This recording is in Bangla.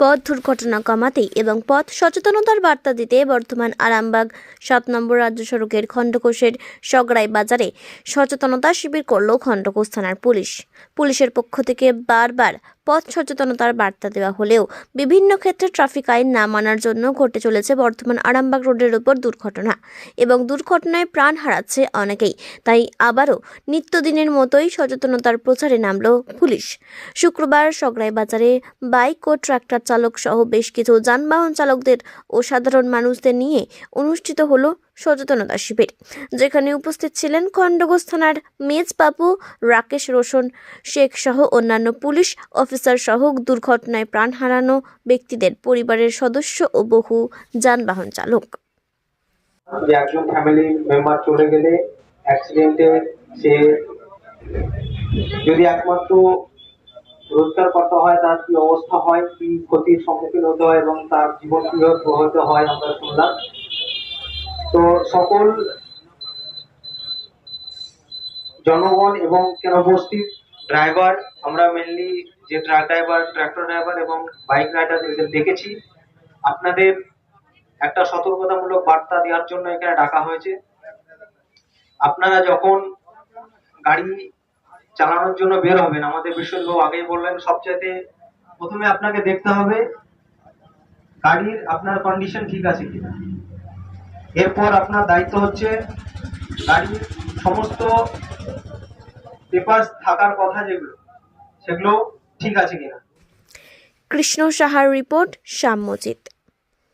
পথ দুর্ঘটনা কমাতে এবং পথ সচেতনতার বার্তা দিতে বর্তমান আরামবাগ সাত নম্বর রাজ্য সড়কের খণ্ডকোষের সগড়াই বাজারে সচেতনতা শিবির করল খণ্ডকোষ থানার পুলিশ। পুলিশের পক্ষ থেকে বারবার পথ সচেতনতার বার্তা দেওয়া হলেও বিভিন্ন ক্ষেত্রে ট্রাফিক আইন না মানার জন্য ঘটে চলেছে বর্তমান আরামবাগ রোডের উপর দুর্ঘটনা এবং দুর্ঘটনায় প্রাণ হারাচ্ছে অনেকেই। তাই আবারও নিত্যদিনের মতোই সচেতনতার প্রচারে নামল পুলিশ। শুক্রবার সগড়াই বাজারে বাইক ও ট্রাক্টর চালক সহ বেশ কিছু যানবাহন চালকদের ও সাধারণ মানুষদের নিয়ে অনুষ্ঠিত হলো সচেতনতা শিবির, যেখানে উপস্থিত ছিলেন খণ্ডঘোষ থানার মেজ বাবু রাকেশ রোশন, শেখ সহ অন্যান্য পুলিশ অফিসার সহ দুর্ঘটনায় প্রাণ হারানো ব্যক্তিদের পরিবারের সদস্য ও বহু যানবাহন চালক। একজন ফ্যামিলি মেম্বার চলে গেলে অ্যাক্সিডেন্টে সে যদি একমাত্র রোজগার হয়, তার কি অবস্থা হয়? কি ক্ষতির সম্মুখীন হতে হয় এবং তার জীবন প্রভাবিত হয় আমরা শুনলাম। তো সকল জনগণ এবং কেন উপস্থিত ড্রাইভার আমরা মেনলি যে ট্রাক ড্রাইভার ট্রাক্টর ড্রাইভার এবং বাইক রাইডার দেখেছি। আপনাদের একটা সতর্কতামূলক বার্তা দেওয়ার জন্য এখানে ডাকা হয়েছে। আপনারা যখন গাড়ি চালানোর জন্য বের হবেন, আমাদের বিশ্বজিৎ আগেই বললেন, সবচাইতে প্রথমে আপনাকে দেখতে হবে, গাড়ির আপনার কন্ডিশন ঠিক আছে কিনা। এরপর আপনার দায়িত্ব হচ্ছে গাড়ির সমস্ত পেপার থাকার কথা যেগুলো, সেগুলো ঠিক আছে কিনা? কৃষ্ণ সাহার রিপোর্ট শ্যামজিৎ